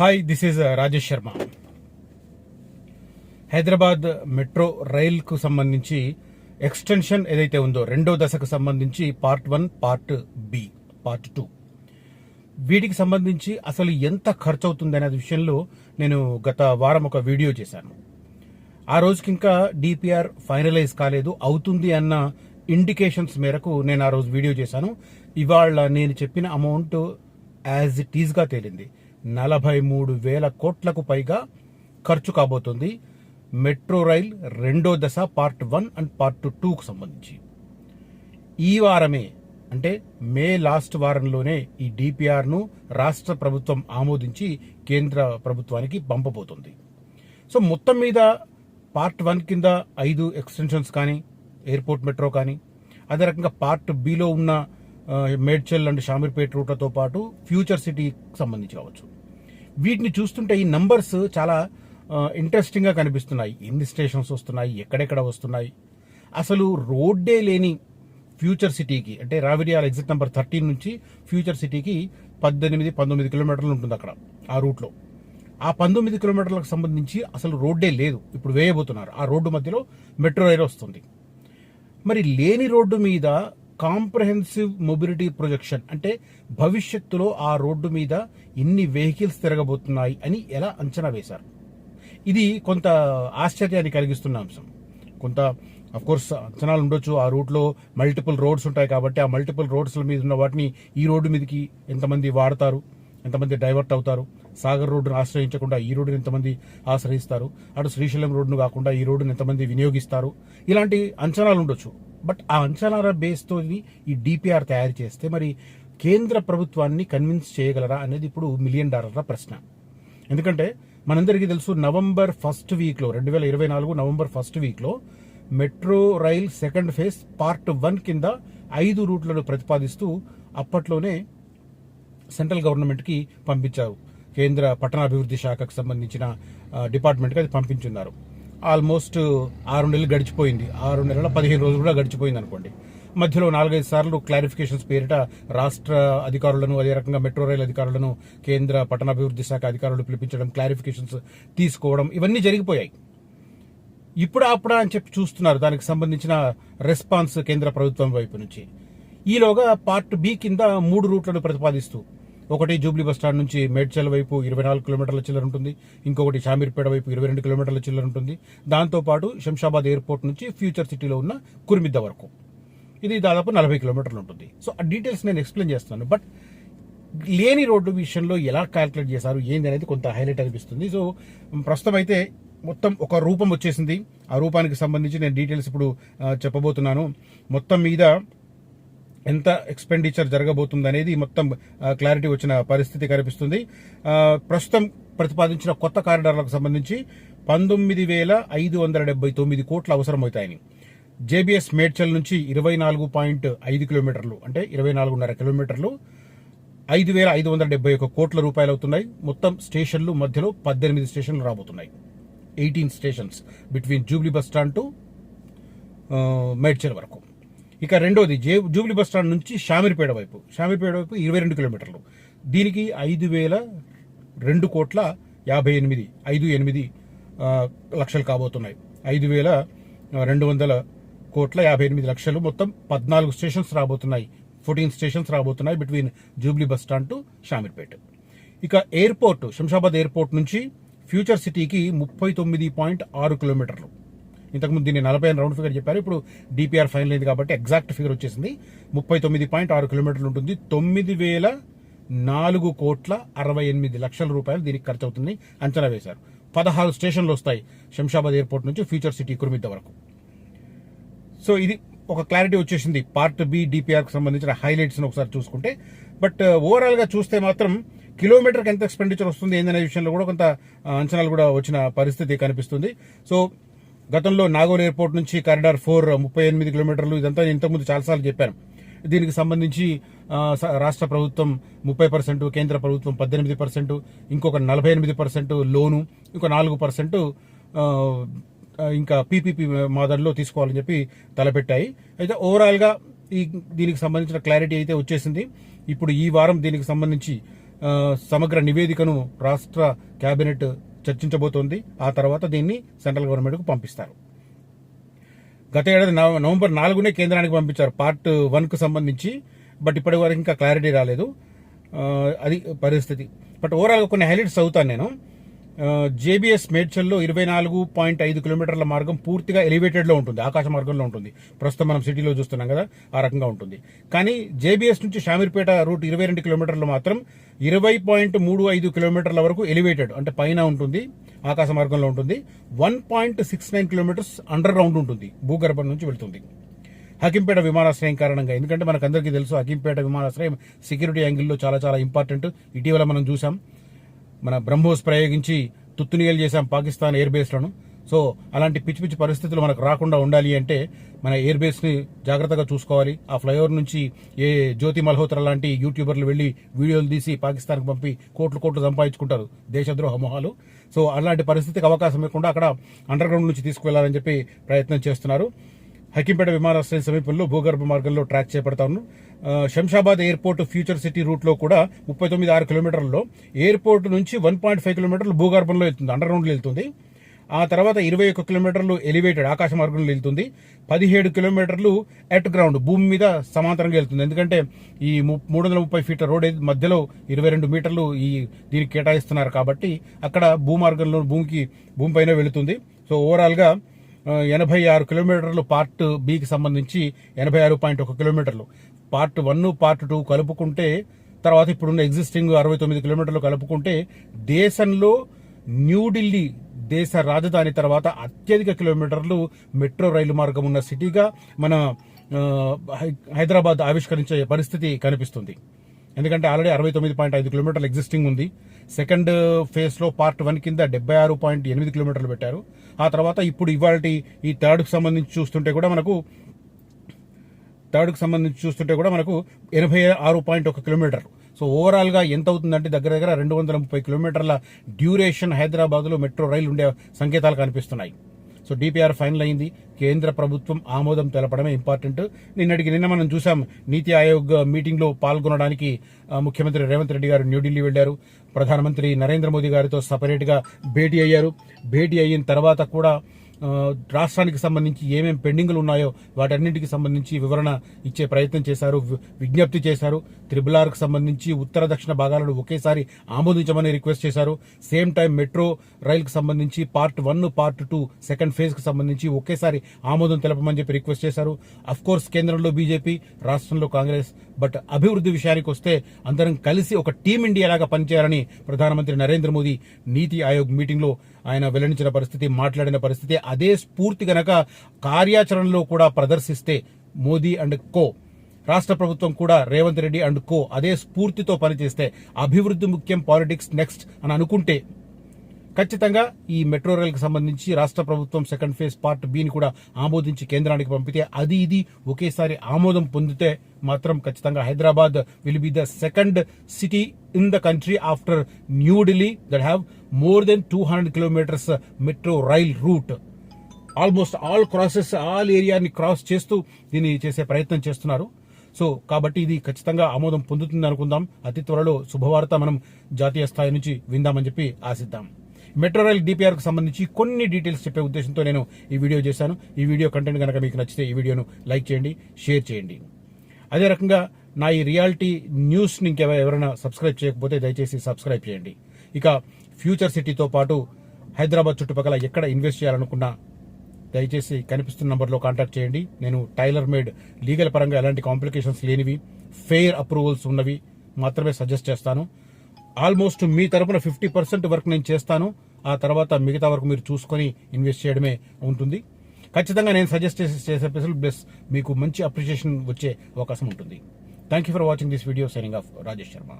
Hi this is Rajesh Sharma Hyderabad metro రైల్కు సంబంధించి extension ఏదైతే ఉందో రెండో దశకు సంబంధించి part one part B part two. వీటికి సంబంధించి అసలు ఎంత ఖర్చు అవుతుంది అనే విషయంలో నేను గత వారం ఒక వీడియో చేశాను. ఆ రోజుకి ఇంకా డిపిఆర్ ఫైనలైజ్ కాలేదు అవుతుంది అన్న ఇండికేషన్స్ మేరకు నేను ఆ రోజు వీడియో చేశాను. ఇవాళ నేను చెప్పిన అమౌంట్ యాజ్ ఇట్ ఈజ్గా తేలింది. నలభై మూడు వేల కోట్లకు పైగా ఖర్చు కాబోతుంది. మెట్రో రైల్ రెండో దశ పార్ట్ వన్ అండ్ పార్ట్ టూకు సంబంధించి. ఈ వారమే అంటే మే లాస్ట్ వారంలోనే ఈ డిపిఆర్ను రాష్ట్ర ప్రభుత్వం ఆమోదించి కేంద్ర ప్రభుత్వానికి పంపబోతుంది. సో మొత్తం మీద పార్ట్ వన్ కింద ఐదు ఎక్స్టెన్షన్స్ కానీ ఎయిర్పోర్ట్ మెట్రో కానీ అదే రకంగా పార్ట్ బిలో ఉన్న మేడ్చల్ అండ్ షామీర్పేట్ రూట్లతో పాటు ఫ్యూచర్ సిటీకి సంబంధించి కావచ్చు. వీటిని చూస్తుంటే ఈ నంబర్స్ చాలా ఇంట్రెస్టింగ్గా కనిపిస్తున్నాయి. ఎన్ని స్టేషన్స్ వస్తున్నాయి? ఎక్కడెక్కడ వస్తున్నాయి? అసలు రోడ్డే లేని ఫ్యూచర్ సిటీకి అంటే రావిరియాల ఎగ్జిట్ నెంబర్ థర్టీన్ నుంచి ఫ్యూచర్ సిటీకి పద్దెనిమిది పంతొమ్మిది కిలోమీటర్లు ఉంటుంది అక్కడ ఆ రూట్లో. ఆ పంతొమ్మిది కిలోమీటర్లకు సంబంధించి అసలు రోడ్డే లేదు. ఇప్పుడు వేయబోతున్నారు. ఆ రోడ్డు మధ్యలో మెట్రో రైలు వస్తుంది. మరి లేని రోడ్డు మీద కాంప్రహెన్సివ్ మొబిలిటీ ప్రొజెక్షన్ అంటే భవిష్యత్తులో ఆ రోడ్డు మీద ఇన్ని వెహికల్స్ తిరగబోతున్నాయి అని ఎలా అంచనా వేశారు? ఇది కొంత ఆశ్చర్యాన్ని కలిగిస్తున్న అంశం. కొంత అఫ్ కోర్స్ అంచనాలు ఉండొచ్చు. ఆ రూట్లో మల్టిపుల్ రోడ్స్ ఉంటాయి కాబట్టి ఆ మల్టిపుల్ రోడ్స్ మీద ఉన్న వాటిని ఈ రోడ్డు మీదకి ఎంతమంది వాడతారు? ఎంతమంది డైవర్ట్ అవుతారు? సాగర్ రోడ్డును ఆశ్రయించకుండా ఈ రోడ్డును ఎంతమంది ఆశ్రయిస్తారు? అటు శ్రీశైలం రోడ్డును కాకుండా ఈ రోడ్డును ఎంతమంది వినియోగిస్తారు? ఇలాంటి అంచనాలు ఉండొచ్చు. బట్ ఆ అంచనాల బేస్తో ఈ డిపిఆర్ తయారు చేస్తే మరి కేంద్ర ప్రభుత్వాన్ని కన్విన్స్ చేయగలరా అనేది ఇప్పుడు మిలియన్ డాలర్ల ప్రశ్న. ఎందుకంటే మనందరికీ తెలుసు నవంబర్ ఫస్ట్ వీక్లో రెండు వేల ఇరవై నాలుగు నవంబర్ ఫస్ట్ వీక్లో metro rail second phase part one కింద ఐదు రూట్లను ప్రతిపాదిస్తూ అప్పట్లోనే సెంట్రల్ గవర్నమెంట్కి పంపించారు. కేంద్ర పట్టణాభివృద్ధి శాఖకు సంబంధించిన డిపార్ట్మెంట్కి అది పంపించున్నారు. ఆల్మోస్ట్ ఆరు నెలలు గడిచిపోయింది. ఆరు నెలల పదిహేను రోజులు కూడా గడిచిపోయింది అనుకోండి. మధ్యలో నాలుగైదు సార్లు క్లారిఫికేషన్స్ పేరిట రాష్ట్ర అధికారులను అదే రకంగా మెట్రో రైల్ అధికారులను కేంద్ర పట్టణాభివృద్ధి శాఖ అధికారులు పిలిపించడం క్లారిఫికేషన్స్ తీసుకోవడం ఇవన్నీ జరిగిపోయాయి. ఇప్పుడు అప్పుడా అని చెప్పి చూస్తున్నారు. దానికి సంబంధించిన రెస్పాన్స్ కేంద్ర ప్రభుత్వం వైపు నుంచి. ఈలోగా పార్ట్ బి కింద మూడు రూట్లను ప్రతిపాదిస్తూ ఒకటి జూబ్లీ బస్టాండ్ నుంచి మేడ్చల్ వైపు ఇరవై నాలుగు కిలోమీటర్ల చిల్లర ఉంటుంది. ఇంకొకటి షామీర్పేట వైపు ఇరవై రెండు కిలోమీటర్ల చిల్లర ఉంటుంది. దాంతోపాటు శంషాబాద్ ఎయిర్పోర్ట్ నుంచి ఫ్యూచర్ సిటీలో ఉన్న కుర్మిద్ద వరకు. ఇది దాదాపు నలభై కిలోమీటర్లు ఉంటుంది. సో ఆ డీటెయిల్స్ నేను ఎక్స్ప్లెయిన్ చేస్తాను బట్ లేని రోడ్డు విషయంలో ఎలా క్యాల్కులేట్ చేశారు ఏంది అనేది కొంత హైలైట్ అనిపిస్తుంది. సో ప్రస్తుతం అయితే మొత్తం ఒక రూపం వచ్చేసింది. ఆ రూపానికి సంబంధించి నేను డీటెయిల్స్ ఇప్పుడు చెప్పబోతున్నాను. మొత్తం మీద ఎంత ఎక్స్పెండిచర్ జరగబోతుంది అనేది మొత్తం క్లారిటీ వచ్చిన పరిస్థితి కనిపిస్తుంది. ప్రస్తుతం ప్రతిపాదించిన కొత్త కారిడార్లకు సంబంధించి పంతొమ్మిది వేల ఐదు వందల డెబ్బై తొమ్మిది కోట్లు అవసరమవుతాయని. జేబీఎస్ మేడ్చల్ నుంచి ఇరవై నాలుగు పాయింట్ ఐదు కిలోమీటర్లు అంటే ఇరవై నాలుగున్నర కిలోమీటర్లు ఐదు వేల ఐదు వందల డెబ్బై ఒక కోట్ల రూపాయలు అవుతున్నాయి. మొత్తం స్టేషన్లు మధ్యలో పద్దెనిమిది స్టేషన్లు రాబోతున్నాయి. Eighteen stations between Jubilee bus stand to Medchal వరకు. ఇక రెండోది జే జూబ్లీ బస్ స్టాండ్ నుంచి షామీర్పేట వైపు. షామీర్పేట వైపు ఇరవై రెండు కిలోమీటర్లు. దీనికి ఐదు వేల రెండు కోట్ల యాభై ఎనిమిది ఐదు ఎనిమిది లక్షలు కాబోతున్నాయి. ఐదు వేల రెండు వందల కోట్ల యాభై ఎనిమిది లక్షలు మొత్తం పద్నాలుగు స్టేషన్స్ రాబోతున్నాయి. ఫోర్టీన్ స్టేషన్స్ రాబోతున్నాయి between Jubilee bus stand to Shamirpet. ఇక ఎయిర్పోర్ట్ శంషాబాద్ ఎయిర్పోర్ట్ నుంచి ఫ్యూచర్ సిటీకి ముప్పై తొమ్మిది పాయింట్ ఆరు కిలోమీటర్లు. ఇంతకుముందు దీన్ని నలభై రౌండ్ ఫిగర్ చెప్పారు. ఇప్పుడు డిపిఆర్ ఫైనల్ అయింది కాబట్టి ఎగ్జాక్ట్ ఫిగర్ వచ్చేసింది. ముప్పై తొమ్మిది పాయింట్ ఆరు కిలోమీటర్లు ఉంటుంది. తొమ్మిది వేల నాలుగు కోట్ల అరవై ఎనిమిది లక్షల రూపాయలు దీనికి ఖర్చు అవుతుంది అంచనా వేశారు. పదహారు స్టేషన్లు వస్తాయి శంషాబాద్ ఎయిర్పోర్ట్ నుంచి ఫ్యూచర్ సిటీ కురుమిద్ద వరకు. సో ఇది ఒక క్లారిటీ వచ్చేసింది. పార్ట్ బి డిపిఆర్ సంబంధించిన హైలైట్స్ ఒకసారి చూసుకుంటే. బట్ uh, ఓవరాల్గా చూస్తే మాత్రం కిలోమీటర్కి ఎంత ఎక్స్పెండిచర్ వస్తుంది ఏందనే విషయంలో కూడా కొంత uh, అంచనాలు కూడా వచ్చిన పరిస్థితి కనిపిస్తుంది. సో గతంలో నాగోల్ ఎయిర్పోర్ట్ నుంచి కారిడార్ ఫోర్ ముప్పై ఎనిమిది కిలోమీటర్లు ఇదంతా నేను ఇంతకుముందు చాలాసార్లు చెప్పాను. దీనికి సంబంధించి రాష్ట్ర ప్రభుత్వం ముప్పై పర్సెంట్ కేంద్ర ప్రభుత్వం పద్దెనిమిది పర్సెంట్ ఇంకొక నలభై ఎనిమిది పర్సెంట్ లోను ఇంకో నాలుగు పర్సెంట్ ఇంకా పీపీపీ మాదర్లో తీసుకోవాలని చెప్పి తలపెట్టాయి. అయితే ఓవరాల్గా ఈ దీనికి సంబంధించిన క్లారిటీ అయితే వచ్చేసింది. ఇప్పుడు ఈ వారం దీనికి సంబంధించి సమగ్ర నివేదికను రాష్ట్ర కేబినెట్ చర్చించబోతోంది. ఆ తర్వాత దీన్ని సెంట్రల్ గవర్నమెంట్కు పంపిస్తారు. గత ఏడాది నవ- నవంబర్ నాలుగునే కేంద్రానికి పంపించారు. పార్ట్ వన్కు సంబంధించి బట్ ఇప్పటి వరకు ఇంకా క్లారిటీ రాలేదు. అది పరిస్థితి. బట్ ఓవరాల్ కొన్ని హైలైట్స్ చదువుతాను నేను. జేబీఎస్ మేడ్చల్లో ఇరవై నాలుగు పాయింట్ ఐదు కిలోమీటర్ల మార్గం పూర్తిగా ఎలివేటెడ్లో ఉంటుంది. ఆకాశ మార్గంలో ఉంటుంది. ప్రస్తుతం మనం సిటీలో చూస్తున్నాం కదా ఆ రకంగా ఉంటుంది. కానీ జేబీఎస్ నుంచి షామీర్పేట రూట్ ఇరవై రెండు కిలోమీటర్లు మాత్రం ఇరవై పాయింట్ మూడు ఐదు కిలోమీటర్ల వరకు ఎలివేటెడ్ అంటే పైన ఉంటుంది ఆకాశ మార్గంలో ఉంటుంది. One point six nine kilometres underground ఉంటుంది భూగర్భం నుంచి వెళుతుంది. హకింపేట విమానాశ్రయం కారణంగా ఎందుకంటే మనకు అందరికీ తెలుసు హకింపేట విమానాశ్రయం సెక్యూరిటీ యాంగిల్లో చాలా చాలా ఇంపార్టెంట్. ఇటీవల మనం చూసాం మన బ్రహ్మోస్ ప్రయోగించి తుత్తునియలు చేశాం పాకిస్తాన్ ఎయిర్ బేస్లను సో అలాంటి పిచ్చి పిచ్చి పరిస్థితులు మనకు రాకుండా ఉండాలి అంటే మన ఎయిర్ బేస్ని జాగ్రత్తగా చూసుకోవాలి. ఆ ఫ్లైఓవర్ నుంచి ఏ జ్యోతి మల్హోత్రా లాంటి యూట్యూబర్లు వెళ్ళి వీడియోలు తీసి పాకిస్తాన్కి పంపి కోట్లు కోట్లు సంపాదించుకుంటారు. దేశద్రోహ మొహాలు. సో అలాంటి పరిస్థితికి అవకాశం ఇవ్వకుండా అక్కడ అండర్ గ్రౌండ్ నుంచి తీసుకువెళ్ళాలని చెప్పి ప్రయత్నం చేస్తున్నారు. హకీంపేట విమానాశ్రయం సమీపంలో భూగర్భ మార్గంలో ట్రాక్ చేపడతాను శంషాబాద్ ఎయిర్పోర్ట్ ఫ్యూచర్ సిటీ రూట్లో కూడా ముప్పై తొమ్మిది ఆరు కిలోమీటర్లలో ఎయిర్పోర్ట్ నుంచి వన్ పాయింట్ ఫైవ్ కిలోమీటర్లు భూగర్భంలో వెళ్తుంది అండర్ గ్రౌండ్ వెళ్తుంది. ఆ తర్వాత ఇరవై ఒక్క కిలోమీటర్లు ఎలివేటెడ్ ఆకాశ మార్గంలో వెళ్తుంది. పదిహేడు కిలోమీటర్లు ఎట్ గ్రౌండ్ భూమి మీద సమాంతరంగా వెళ్తుంది. ఎందుకంటే ఈ ము- మూడు వందల ముప్పై ఫీట్ల రోడ్ మధ్యలో ఇరవై రెండు మీటర్లు ఈ దీనికి కేటాయిస్తున్నారు కాబట్టి అక్కడ భూమార్గంలో భూమికి భూమిపైన వెళుతుంది. సో ఓవరాల్గా ఎనభై ఆరు కిలోమీటర్లు పార్ట్ బికి సంబంధించి ఎనభై ఆరు పాయింట్ ఒక కిలోమీటర్లు. పార్ట్ వన్ పార్ట్ టూ కలుపుకుంటే తర్వాత ఇప్పుడున్న ఎగ్జిస్టింగ్ అరవై తొమ్మిది కిలోమీటర్లు కలుపుకుంటే దేశంలో న్యూఢిల్లీ దేశ రాజధాని తర్వాత అత్యధిక కిలోమీటర్లు మెట్రో రైలు మార్గం ఉన్న సిటీగా మన హై- హైదరాబాద్ ఆవిష్కరించే పరిస్థితి కనిపిస్తుంది. ఎందుకంటే ఆల్రెడీ అరవై తొమ్మిది పాయింట్ ఐదు కిలోమీటర్లు ఎగ్జిస్టింగ్ ఉంది. సెకండ్ ఫేజ్లో పార్ట్ వన్ కింద డెబ్బై ఆరు పాయింట్ ఎనిమిది కిలోమీటర్లు పెట్టారు. ఆ తర్వాత ఇప్పుడు ఇవాళ ఈ థర్డ్కి సంబంధించి చూస్తుంటే కూడా మనకు థర్డ్కి సంబంధించి చూస్తుంటే కూడా మనకు ఎనభై ఆరు పాయింట్ ఒక కిలోమీటర్. సో ఓవరాల్గా ఎంత అవుతుందంటే దగ్గర దగ్గర రెండు వందల ముప్పై కిలోమీటర్ల డ్యూరేషన్ హైదరాబాద్లో మెట్రో రైలు ఉండే సంకేతాలు కనిపిస్తున్నాయి. సో డిపిఆర్ ఫైనల్ అయింది. కేంద్ర ప్రభుత్వం ఆమోదం తెలపడమే ఇంపార్టెంట్. నిన్నటికి నిన్న మనం చూసాం నీతి ఆయోగ్ మీటింగ్లో పాల్గొనడానికి ముఖ్యమంత్రి రేవంత్ రెడ్డి గారు న్యూఢిల్లీ వెళ్ళారు ప్రధానమంత్రి నరేంద్ర మోదీ గారితో సపరేట్గా భేటీ అయ్యారు. భేటీ అయిన తర్వాత కూడా రాష్ట్రానికి సంబంధించి ఏమేమి పెండింగ్లు ఉన్నాయో వాటన్నింటికి సంబంధించి వివరణ ఇచ్చే ప్రయత్నం చేశారు వి- విజ్ఞప్తి చేశారు. త్రిబుల్ ఆర్కి సంబంధించి ఉత్తర దక్షిణ భాగాలను ఒకేసారి ఆమోదించమని రిక్వెస్ట్ చేశారు. సేమ్ టైం మెట్రో రైలుకు సంబంధించి part one part two second ఫేజ్కు సంబంధించి ఒకేసారి ఆమోదం తెలపమని చెప్పి రిక్వెస్ట్ చేశారు. కోర్స్ కేంద్రంలో బీజేపీ రాష్ట్రంలో కాంగ్రెస్ బట్ అభివృద్ధి విషయానికి వస్తే అందరం కలిసి ఒక టీమిండియా లాగా పనిచేయాలని ప్రధానమంత్రి నరేంద్ర మోదీ నీతి ఆయోగ్ మీటింగ్లో ఆయన వెల్లడించిన పరిస్థితి మాట్లాడిన పరిస్థితి అదే స్ఫూర్తి గనక కార్యాచరణలో కూడా ప్రదర్శిస్తే మోదీ అండ్ కో రాష్ట్ర ప్రభుత్వం కూడా రేవంత్ రెడ్డి అండ్ కో అదే స్ఫూర్తితో పనిచేస్తే అభివృద్ధి ముఖ్యం పాలిటిక్స్ నెక్స్ట్ అని అనుకుంటే ఖచ్చితంగా ఈ మెట్రో రైల్కి సంబంధించి రాష్ట్ర ప్రభుత్వం సెకండ్ ఫేజ్ పార్ట్ బిని కూడా ఆమోదించి కేంద్రానికి పంపితే అది ఇది ఒకేసారి ఆమోదం పొందితే మాత్రం ఖచ్చితంగా Hyderabad will be the second city in the country after New Delhi that have more than two hundred kilometres metro rail route almost all crosses all ఏరియాని క్రాస్ చేస్తూ దీన్ని చేసే ప్రయత్నం చేస్తున్నారు. సో కాబట్టి ఇది ఖచ్చితంగా ఆమోదం పొందుతుంది అనుకుందాం. అతి త్వరలో శుభవార్త మనం జాతీయ స్థాయి నుంచి విందామని చెప్పి ఆశిద్దాం. మెట్రో రైల్ డిపిఆర్కు సంబంధించి కొన్ని డీటెయిల్స్ చెప్పే ఉద్దేశంతో నేను ఈ వీడియో చేశాను. ఈ వీడియో కంటెంట్ కనుక మీకు నచ్చితే ఈ వీడియోను లైక్ చేయండి షేర్ చేయండి. అదే రకంగా నా ఈ రియాలిటీ న్యూస్ ఇంకెవ- ఎవరైనా సబ్స్క్రైబ్ చేయకపోతే దయచేసి సబ్స్క్రైబ్ చేయండి. ఇక ఫ్యూచర్ సిటీతో పాటు హైదరాబాద్ చుట్టుపక్కల ఎక్కడ ఇన్వెస్ట్ చేయాలనుకున్నా దయచేసి కనిపిస్తున్న నంబర్లో కాంటాక్ట్ చేయండి. నేను టైలర్ మేడ్ లీగల్ పరంగా ఎలాంటి కాంప్లికేషన్స్ లేనివి ఫెయిర్ అప్రూవల్స్ ఉన్నవి మాత్రమే సజెస్ట్ చేస్తాను. ఆల్మోస్ట్ మీ తరపున ఫిఫ్టీ పర్సెంట్ వర్క్ నేను చేస్తాను. ఆ తర్వాత మిగతా వరకు మీరు చూసుకొని ఇన్వెస్ట్ చేయడమే ఉంటుంది. ఖచ్చితంగా నేను సజెస్ట్ చేసే చేసే స్పెషల్ ప్లస్ మీకు మంచి అప్రిషియేషన్ వచ్చే అవకాశం ఉంటుంది. Thank you for watching this video signing off Rajesh Sharma